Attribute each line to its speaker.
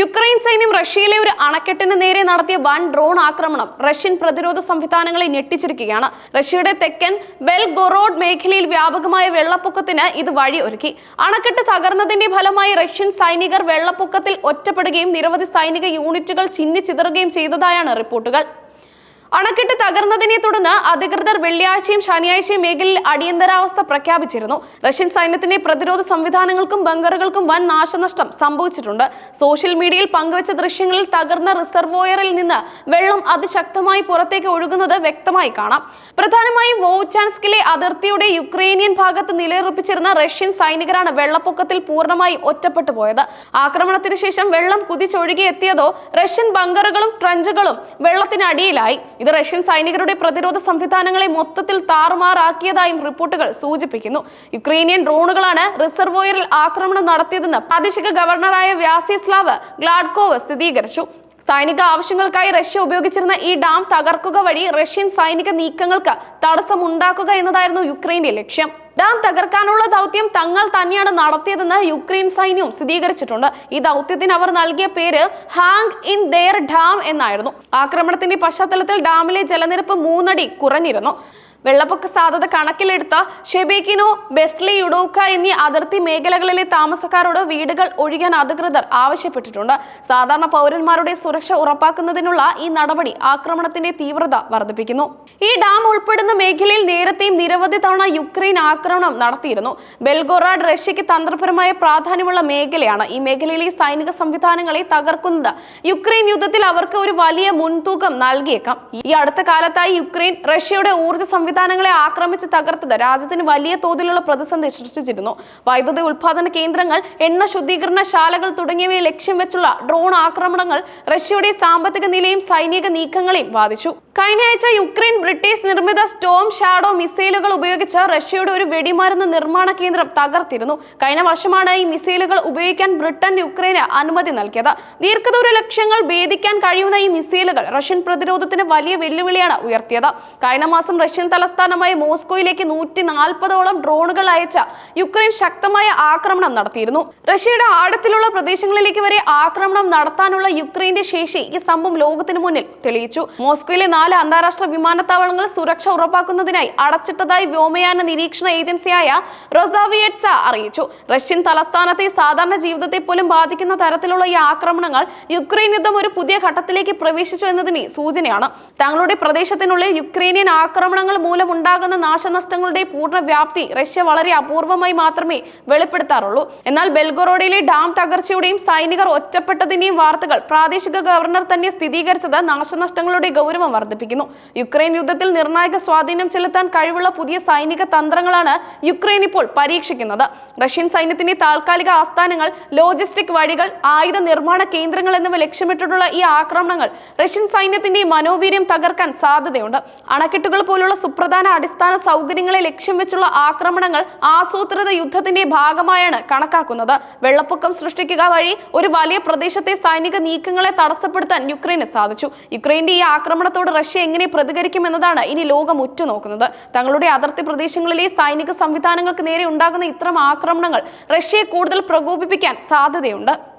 Speaker 1: Ukraine സൈന്യം റഷ്യയിലെ ഒരു അണക്കെട്ടിന് നേരെ നടത്തിയ വൻ ഡ്രോൺ ആക്രമണം റഷ്യൻ പ്രതിരോധ സംവിധാനങ്ങളെ ഞെട്ടിച്ചിരിക്കുകയാണ്. റഷ്യയുടെ തെക്കൻ ബെൽഗൊറോഡ് മേഖലയിൽ വ്യാപകമായ വെള്ളപ്പൊക്കത്തിന് ഇത് വഴി ഒരുക്കി. അണക്കെട്ട് തകർന്നതിന്റെ ഫലമായി റഷ്യൻ സൈനികർ വെള്ളപ്പൊക്കത്തിൽ ഒറ്റപ്പെടുകയും നിരവധി സൈനിക യൂണിറ്റുകൾ ചിന്നിച്ചിതറുകയും ചെയ്തതായാണ് റിപ്പോർട്ടുകൾ. അണക്കെട്ട് തകർന്നതിനെ തുടർന്ന് അധികൃതർ വെള്ളിയാഴ്ചയും ശനിയാഴ്ചയും മേഖലയിൽ അടിയന്തരാവസ്ഥ പ്രഖ്യാപിച്ചിരുന്നു. റഷ്യൻ സൈന്യത്തിന്റെ പ്രതിരോധ സംവിധാനങ്ങൾക്കും ബങ്കറുകൾക്കും വൻ നാശനഷ്ടം സംഭവിച്ചിട്ടുണ്ട്. സോഷ്യൽ മീഡിയയിൽ പങ്കുവച്ച ദൃശ്യങ്ങളിൽ തകർന്ന റിസർവോയറിൽ നിന്ന് വെള്ളം അതിശക്തമായി പുറത്തേക്ക് ഒഴുകുന്നത് വ്യക്തമായി കാണാം. പ്രധാനമായും വോവ്ചാൻസ്കിലെ അതിർത്തിയുടെ യുക്രൈനിയൻ ഭാഗത്ത് നിലയുറപ്പിച്ചിരുന്ന റഷ്യൻ സൈനികരാണ് വെള്ളപ്പൊക്കത്തിൽ പൂർണമായി ഒറ്റപ്പെട്ടു പോയത്. ആക്രമണത്തിന് ശേഷം വെള്ളം കുതിച്ചൊഴുകി എത്തിയതോ റഷ്യൻ ബങ്കറുകളും ട്രഞ്ചുകളും വെള്ളത്തിനടിയിലായി. ഇത് റഷ്യൻ സൈനികരുടെ പ്രതിരോധ സംവിധാനങ്ങളെ മൊത്തത്തിൽ താറുമാറാക്കിയതായും റിപ്പോർട്ടുകൾ സൂചിപ്പിക്കുന്നു. യുക്രൈനിയൻ ഡ്രോണുകളാണ് റിസർവോയറിൽ ആക്രമണം നടത്തിയതെന്ന് പ്രാദേശിക ഗവർണറായ വ്യാസിസ്ലാവ് ഗ്ലാഡ്കോവ് സ്ഥിരീകരിച്ചു. സൈനിക ആവശ്യങ്ങൾക്കായി റഷ്യ ഉപയോഗിച്ചിരുന്ന ഈ ഡാം തകർക്കുക വഴി റഷ്യൻ സൈനിക നീക്കങ്ങൾക്ക് തടസ്സമുണ്ടാക്കുക എന്നതായിരുന്നു യുക്രൈന്റെ ലക്ഷ്യം. ഡാം തകർക്കാനുള്ള ദൗത്യം തങ്ങൾ തന്നെയാണ് നടത്തിയതെന്ന് യുക്രൈൻ സൈന്യം സ്ഥിരീകരിച്ചിട്ടുണ്ട്. ഈ ദൗത്യത്തിന് അവർ നൽകിയ പേര് ഹാങ് ഇൻ ദെയർ ഡാം എന്നായിരുന്നു. ആക്രമണത്തിന്റെ പശ്ചാത്തലത്തിൽ ഡാമിലെ ജലനിരപ്പ് മൂന്നടി കുറഞ്ഞിരുന്നു. വെള്ളപ്പൊക്ക സാധ്യത കണക്കിലെടുത്ത് ഷെബേക്കിനോ ബെസ്ലി യുഡോക്ക എന്നീ അതിർത്തി മേഖലകളിലെ താമസക്കാരോട് വീടുകൾ ഒഴിയാൻ അധികൃതർ ആവശ്യപ്പെട്ടിട്ടുണ്ട്. സാധാരണ പൗരന്മാരുടെ സുരക്ഷ ഉറപ്പാക്കുന്നതിനുള്ള ഈ നടപടി ആക്രമണത്തിന്റെ തീവ്രത വർദ്ധിപ്പിക്കുന്നു. ഈ ഡാം ഉൾപ്പെടുന്ന മേഖലയിൽ നേരത്തെയും നിരവധി തവണ യുക്രൈൻ ആക്രമണം നടത്തിയിരുന്നു. ബെൽഗോറാഡ് റഷ്യക്ക് തന്ത്രപരമായ പ്രാധാന്യമുള്ള മേഖലയാണ് ഈ മേഖലയിലെ സൈനിക സംവിധാനങ്ങളെ തകർക്കുന്നത്. യുക്രൈൻ യുദ്ധത്തിൽ അവർക്ക് ഒരു വലിയ മുൻതൂക്കം നൽകിയേക്കാം. ഈ അടുത്ത കാലത്തായി യുക്രൈൻ റഷ്യയുടെ ഊർജ സംവിധാനങ്ങളെ ആക്രമിച്ച് തകർത്തത് രാജ്യത്തിന് വലിയ തോതിലുള്ള പ്രതിസന്ധി സൃഷ്ടിച്ചിരുന്നു. വൈദ്യുതി ഉൽപാദന കേന്ദ്രങ്ങൾ എണ്ണ ശുദ്ധീകരണ ശാലകൾ തുടങ്ങിയവയെ ലക്ഷ്യം വെച്ചുള്ള ഡ്രോൺ ആക്രമണങ്ങൾ റഷ്യയുടെ സാമ്പത്തിക നിലയും സൈനിക നീക്കങ്ങളെയും ബാധിച്ചു. കഴിഞ്ഞ ആഴ്ച യുക്രൈൻ ബ്രിട്ടീഷ് നിർമ്മിത സ്റ്റോം ഷാഡോ മിസൈലുകൾ ഉപയോഗിച്ച് റഷ്യയുടെ ഒരു വെടിമരുന്ന് നിർമ്മാണ കേന്ദ്രം തകർത്തിരുന്നു. കഴിഞ്ഞ വർഷമാണ് ഈ മിസൈലുകൾ ഉപയോഗിക്കാൻ ബ്രിട്ടൻ യുക്രൈന് അനുമതി നൽകിയത്. ദീർഘദൂര ലക്ഷ്യങ്ങൾ ഭേദിക്കാൻ കഴിയുന്ന ഈ മിസൈലുകൾ റഷ്യൻ പ്രതിരോധത്തിന് വലിയ വെല്ലുവിളിയാണ് ഉയർത്തിയത്. കഴിഞ്ഞ മാസം റഷ്യൻ തലസ്ഥാനമായ മോസ്കോയിലേക്ക് നൂറ്റി നാൽപ്പതോളം ഡ്രോണുകൾ അയച്ച യുക്രൈൻ ശക്തമായ ആക്രമണം നടത്തിയിരുന്നു. റഷ്യയുടെ ആഴത്തിലുള്ള പ്രദേശങ്ങളിലേക്ക് വരെ ആക്രമണം നടത്താനുള്ള യുക്രൈന്റെ ശേഷി ഈ സംഭവം ലോകത്തിന് മുന്നിൽ തെളിയിച്ചു. മോസ്കോയിലെ നാല് അന്താരാഷ്ട്ര വിമാനത്താവളങ്ങൾ സുരക്ഷ ഉറപ്പാക്കുന്നതിനായി അടച്ചിട്ടതായി വ്യോമയാന നിരീക്ഷണ ഏജൻസിയായ റൊസാവിയറ്റ്സ അറിയിച്ചു. റഷ്യൻ തലസ്ഥാനത്തെ സാധാരണ ജീവിതത്തെ പോലും ബാധിക്കുന്ന തരത്തിലുള്ള ഈ ആക്രമണങ്ങൾ യുക്രൈൻ യുദ്ധം ഒരു പുതിയ ഘട്ടത്തിലേക്ക് പ്രവേശിച്ചു എന്നതിന് സൂചനയാണ്. തങ്ങളുടെ പ്രദേശത്തിനുള്ളിൽ യുക്രൈനിയൻ ആക്രമണങ്ങൾ മൂലമുണ്ടാകുന്ന നാശനഷ്ടങ്ങളുടെ പൂർണ വ്യാപ്തി റഷ്യ വളരെ അപൂർവമായി മാത്രമേ വെളിപ്പെടുത്താറുള്ളൂ. എന്നാൽ ബെൽഗോറോഡിലെ ഡാം തകർച്ചയുടെയും സൈനികർ ഒറ്റപ്പെട്ടതിന്റെയും വാർത്തകൾ പ്രാദേശിക ഗവർണർ തന്നെ സ്ഥിരീകരിച്ചത് നാശനഷ്ടങ്ങളുടെ ഗൗരവം വർദ്ധിപ്പിക്കുന്നു. യുക്രൈൻ യുദ്ധത്തിൽ നിർണായക സ്വാധീനം ചെലുത്താൻ കഴിവുള്ള പുതിയ സൈനിക തന്ത്രങ്ങളാണ് യുക്രൈൻ ഇപ്പോൾ പരീക്ഷിക്കുന്നത്. റഷ്യൻ സൈന്യത്തിന്റെ താൽക്കാലിക ആസ്ഥാനങ്ങൾ ലോജിസ്റ്റിക് വഴികൾ ആയുധ നിർമ്മാണ കേന്ദ്രങ്ങൾ എന്നിവ ലക്ഷ്യമിട്ടിട്ടുള്ള ഈ ആക്രമണങ്ങൾ റഷ്യൻ സൈന്യത്തിന്റെ മനോവീര്യം തകർക്കാൻ സാധ്യതയുണ്ട്. അണക്കെട്ടുകൾ പോലുള്ള സുപ്രധാന അടിസ്ഥാന സൗകര്യങ്ങളെ ലക്ഷ്യം വെച്ചുള്ള ആക്രമണങ്ങൾ ആസൂത്രിത യുദ്ധത്തിന്റെ ഭാഗമായാണ് കണക്കാക്കുന്നത്. വെള്ളപ്പൊക്കം സൃഷ്ടിക്കുക വഴി ഒരു വലിയ പ്രദേശത്തെ സൈനിക നീക്കങ്ങളെ തടസ്സപ്പെടുത്താൻ യുക്രൈന് സാധിച്ചു. യുക്രൈന്റെ ഈ ആക്രമണത്തോട് റഷ്യ എങ്ങനെ പ്രതികരിക്കുമെന്നതാണ് ഇനി ലോകം ഉറ്റുനോക്കുന്നത്. തങ്ങളുടെ അതിർത്തി പ്രദേശങ്ങളിലെ സൈനിക സംവിധാനങ്ങൾക്ക് നേരെ ഉണ്ടാകുന്ന ഇത്തരം ആക്രമണങ്ങൾ റഷ്യയെ കൂടുതൽ പ്രകോപിപ്പിക്കാൻ സാധ്യതയുണ്ട്.